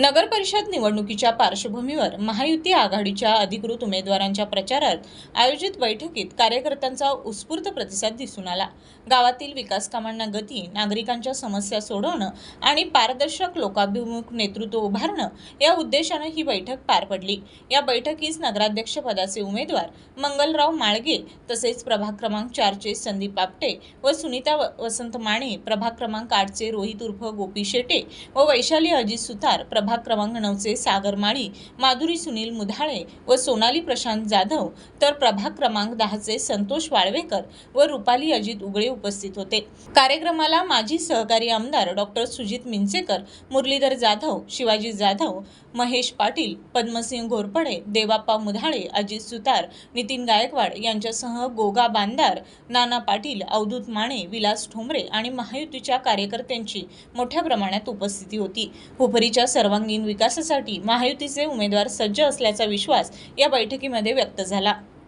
नगर परिषद निवडणुकीच्या पार्श्वभूमीवर महायुती आघाडीच्या अधिकृत उमेदवारांच्या प्रचारात आयोजित बैठकीत कार्यकर्त्यांचा उत्स्फूर्त प्रतिसाद दिसून आला. गावातील विकास कामांना गती नागरिकांच्या समस्या सोडवणं आणि पारदर्शक लोकाभिमुख नेतृत्व उभारणं या उद्देशानं ही बैठक पार पडली. या बैठकीस नगराध्यक्ष पदाचे उमेदवार मंगलराव माळगे तसेच प्रभाग क्रमांक चारचे संदीप आपटे व सुनीता व- वसंत माने प्रभाग क्रमांक आठचे रोहित उर्फ गोपी शेटे व वैशाली अजित सुतार प्रभाग क्रमांक नऊचे सागर माळी माधुरी सुनील मुधाळे व सोनाली प्रशांत जाधव तर प्रभाग क्रमांक दहाचे संतोष वाळवेकर व रुपाली अजित उगळे उपस्थित होते. कार्यक्रमाला माजी सहकारी आमदार डॉक्टर सुजित मिंचेकर मुरलीधर जाधव शिवाजी जाधव महेश पाटील पद्मसिंह घोरपडे देवाप्पा मुधाळे अजित सुतार नितीन गायकवाड यांच्यासह गोगा बांदार नाना पाटील अवधूत माने विलास ठोंबरे आणि महायुतीच्या कार्यकर्त्यांची मोठ्या प्रमाणात उपस्थिती होती. हुपरीच्या सर्वांगीण विकासासाठी महायुतीचे उमेदवार सज्ज असल्याचा विश्वास या बैठकीमध्ये व्यक्त झाला.